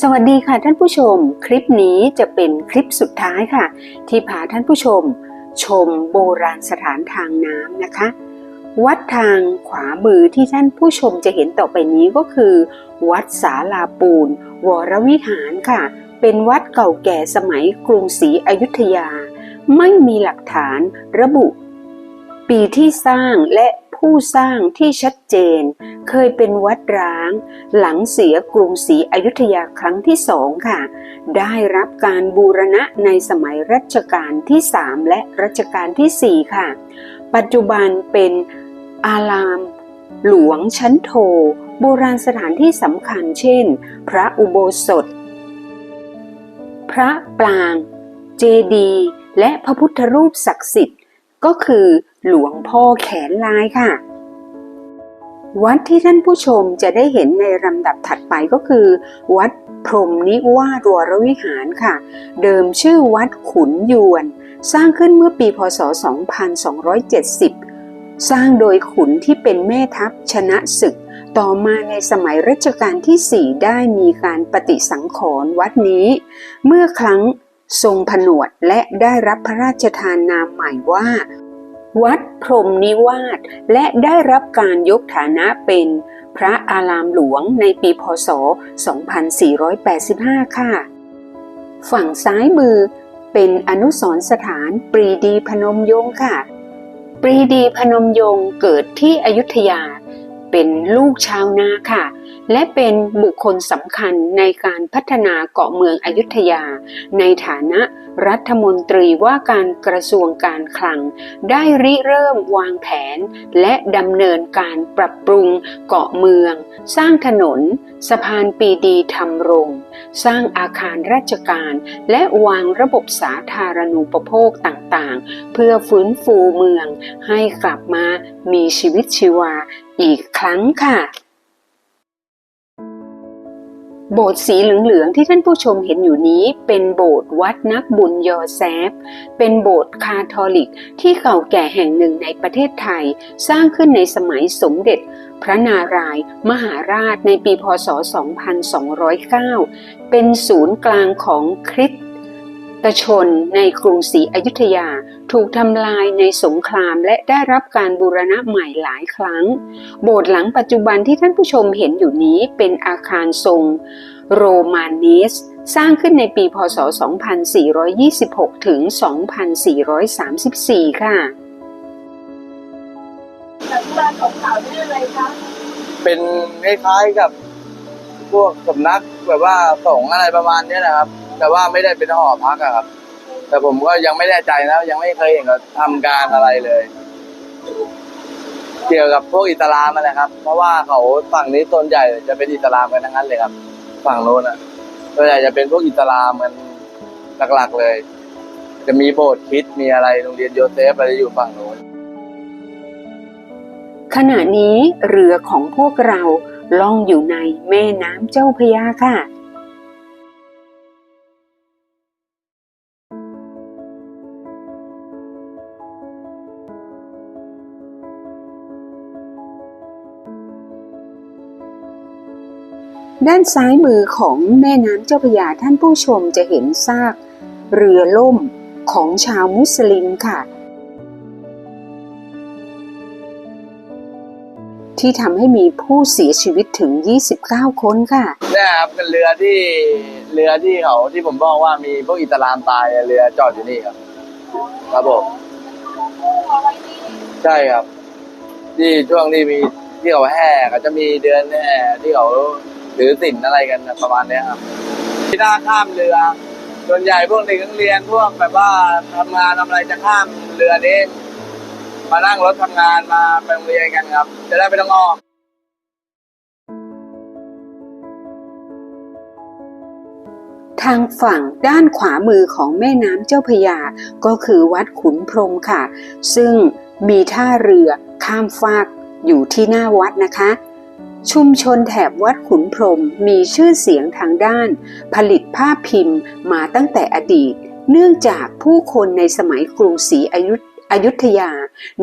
สวัสดีค่ะท่านผู้ชม คลิปนี้จะเป็นคลิปสุดท้ายค่ะ ที่พาท่านผู้ชม ชมโบราณสถานทางน้ำนะคะ วัดทางขวามือที่ท่านผู้ชมจะเห็นต่อไปนี้ก็คือ วัดสาลาปูน วรวิหารค่ะ เป็นวัดเก่าแก่สมัยกรุงศรีอยุธยา ไม่มีหลักฐานระบุ ปีที่สร้างและ ผู้สร้างที่ชัดเจน เคยเป็นวัดร้าง หลังเสียกรุงศรีอยุธยาครั้งที่สองค่ะ ได้รับการบูรณะในสมัยรัชกาลที่ 3 และรัชกาลทีสี่4 ค่ะ ปัจจุบันเป็นอารามหลวงชั้นโท โบราณสถานที่สำคัญเช่น พระอุโบสถ พระปราง เจดี และพระพุทธรูปศักดิ์สิทธิ ก็คือหลวงพ่อแขนลายค่ะ วัดที่ท่านผู้ชมจะได้เห็นในลำดับถัดไปก็คือ วัดพรมนิวาสวรวิหารค่ะ เดิมชื่อวัดขุนยวน สร้างขึ้นเมื่อปีพศ 2270 สร้างโดยขุนที่เป็นแม่ทัพชนะศึก ต่อมาในสมัยรัชกาลที่ 4 ได้มีการปฏิสังขรณ์วัดนี้ เมื่อครั้ง ทรงผนวดและได้รับพระราชทานนามใหม่ว่า วัดพรมนิวาสและได้รับการยกฐานะเป็นพระอารามหลวงในปีพศ 2485 ค่ะ ฝั่งซ้ายมือเป็นอนุสรสถานปรีดีพนมยงค์ค่ะ ปรีดีพนมยงค์เกิดที่อยุธยา เป็นลูกชาวนาค่ะ และเป็นบุคคลสำคัญในการพัฒนาเกาะเมืองอยุธยา ในฐานะรัฐมนตรีว่าการกระทรวงการคลัง ได้ริเริ่มวางแผน และดำเนินการปรับปรุงเกาะเมือง สร้างถนน สะพานปีดีทำรง สร้างอาคารราชการ และวางระบบสาธารณูปโภคต่างๆ เพื่อฟื้นฟูเมืองให้กลับมามีชีวิตชีวา อีกครั้งค่ะ โบสถ์สีเหลืองๆที่ท่านผู้ชมเห็นอยู่นี้ เป็นโบสถ์วัดนักบุญยอแซฟ เป็นโบสถ์คาทอลิกที่เก่าแก่แห่งหนึ่งในประเทศไทย สร้างขึ้นในสมัยสมเด็จพระนารายณ์มหาราชในปีพศ 2209 เป็นศูนย์กลางของคริสต ชนในกรุงศรีอยุธยาถูกทำลายในสงครามและได้รับการบูรณะใหม่หลายครั้ง โบสถ์หลังปัจจุบันที่ท่านผู้ชมเห็นอยู่นี้เป็นอาคารทรงโรมานิสสร้างขึ้นในปีพศ 2426 ถึง 2434 ค่ะจากบ้านของเก่านี่อะไรคะเป็นคล้ายๆกับพวกสำนักแบบว่าสงอะไรประมาณนี้นะครับ แต่ว่าไม่ได้เป็นหอพักอะครับ แต่ผมก็ยังไม่แน่ใจนะยังไม่เคยเห็นเขาทำการอะไรเลย เกี่ยวกับพวกอิสลามันแหละครับ เพราะว่าเขาฝั่งนี้ส่วนใหญ่จะเป็นอิสลามกันทั้งนั้นเลยครับ ฝั่งโน้นอะส่วนใหญ่จะเป็นพวกอิสลามกันหลักๆเลย จะมีโบสถ์คิดมีอะไรโรงเรียนโยเซฟอะไรอยู่ฝั่งโน้นขณะนี้เรือของพวกเราล่องอยู่ในแม่น้ำเจ้าพยาค่ะ ด้านซ้ายมือของแม่น้ำเจ้าพระยาท่านผู้ชมจะเห็นซาก เรือล่มของชาวมุสลิมค่ะ ที่ทำให้มีผู้เสียชีวิตถึง 29 คนค่ะเนี่ยครับเป็นเรือที่เรือที่เขาที่ผมบอกว่ามีพวกอิสลามตายเรือจอดอยู่นี่ครับ ครับผมใช่ครับ ที่ช่วงที่มีที่เขาแห่ก็จะมีเดือนแห่ที่เขา ถือศีลอะไรกันประมาณนี้ครับ ที่หน้าข้ามเรือ ส่วนใหญ่พวกเด็กนักเรียนพวกแบบว่าทำงานทำอะไรจะข้ามเรือนี้ มานั่งรถทำงานมาไปโรงเรียนกันครับ จะได้ไม่ต้องออมทางฝั่งด้านขวามือของแม่น้ำเจ้าพระยา ก็คือวัดขุนพรมค่ะ ซึ่งมีท่าเรือข้ามฟากอยู่ที่หน้าวัดนะคะ ชุมชนแถบวัดขุนพรมมีชื่อเสียงทางด้าน ผลิตภาพพิมพ์มาตั้งแต่อดีต เนื่องจากผู้คนในสมัยกรุงศรีอยุธอยุธยา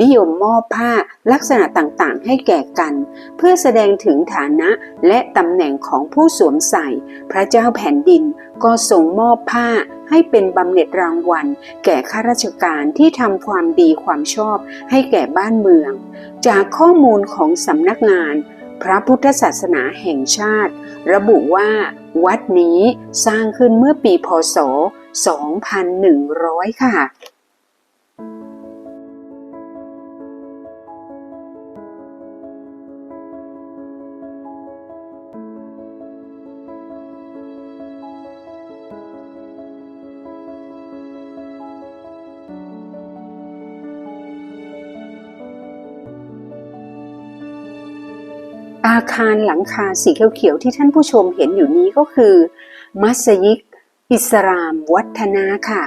นิยมมอบผ้าลักษณะต่างๆ ให้แก่กัน เพื่อแสดงถึงฐานะและตำแหน่งของผู้สวมใส่ พระเจ้าแผ่นดินก็ทรงมอบผ้าให้เป็นบำเหน็จรางวัล แก่ข้าราชการที่ทำความดีความชอบให้แก่บ้านเมือง จากข้อมูลของสำนักงาน พระพุทธศาสนาแห่งชาติ ระบุว่า วัดนี้สร้างขึ้นเมื่อปีพศ 2100 ค่ะ อาคารหลังคาสีเขียวๆที่ท่านผู้ชมเห็นอยู่นี้ก็คือ มัสยิดอิสลามวัฒนาค่ะ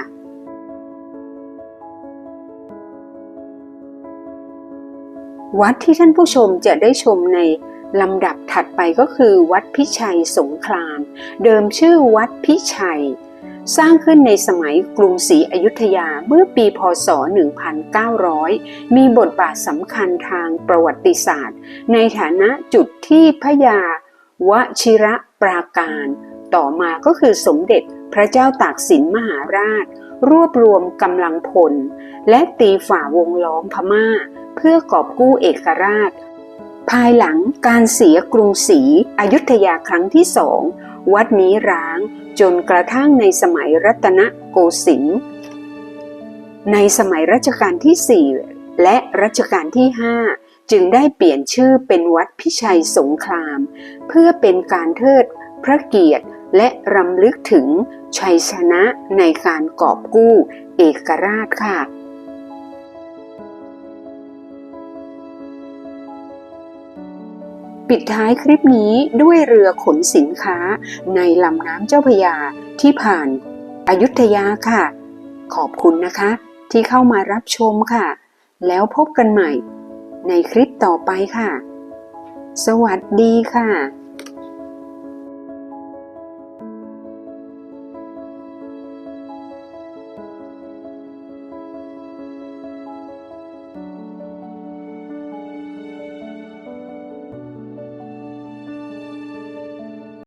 วัดที่ท่านผู้ชมจะได้ชมในลำดับถัดไปก็คือวัดพิชัยสงคราม เดิมชื่อวัดพิชัย สร้างขึ้นในสมัยกรุงศรีอยุธยาเมื่อปีพศ 1900 มีบทบาทสำคัญทางประวัติศาสตร์ ในฐานะจุดที่พระยาวชิระปราการ ต่อมาก็คือสมเด็จพระเจ้าตากสินมหาราช รวบรวมกำลังพล และตีฝ่าวงล้อมพม่า เพื่อกอบกู้เอกราช ภายหลังการเสียกรุงศรีอยุธยาครั้งที่สอง วัดนี้ร้างจนกระทั่งในสมัยรัตนโกสินทร์ในสมัยรัชกาลที่ 4 และรัชกาลที่ 5 จึงได้เปลี่ยนชื่อเป็นวัดพิชัยสงคราม เพื่อเป็นการเทิดพระเกียรติและรำลึกถึงชัยชนะในการกอบกู้เอกราชค่ะ ปิดท้ายคลิปนี้ด้วยเรือขนสินค้าในลำน้ำเจ้าพยาที่ผ่านอายุทยาค่ะ ขอบคุณนะคะ ที่เข้ามารับชมค่ะ แล้วพบกันใหม่ในคลิปต่อไปค่ะ สวัสดีค่ะ